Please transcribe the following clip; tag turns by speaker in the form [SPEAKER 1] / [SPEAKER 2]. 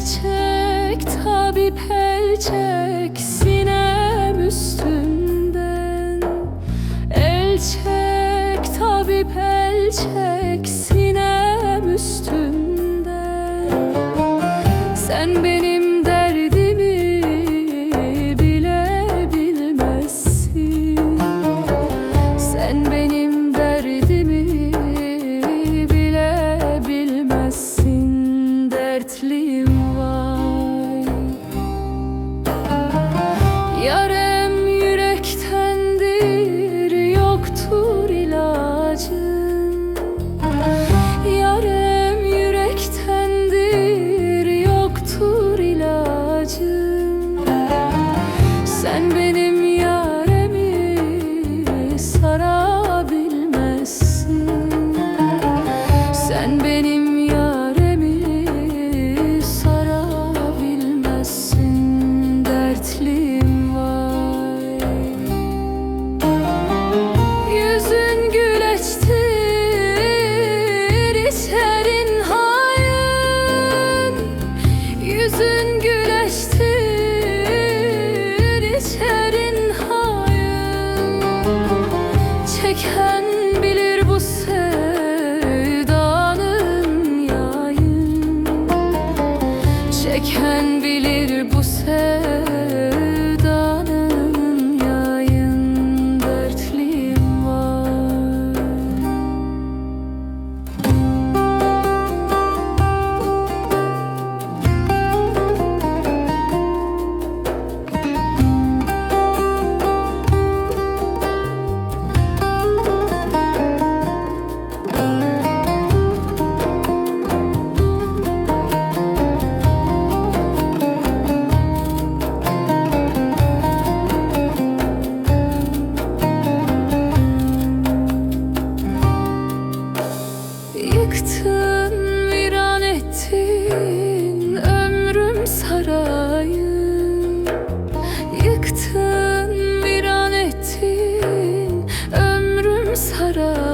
[SPEAKER 1] çek tabip el çek sinem üstünden. El çek tabip el çek sinem üstünden. Sen benim dertli हरा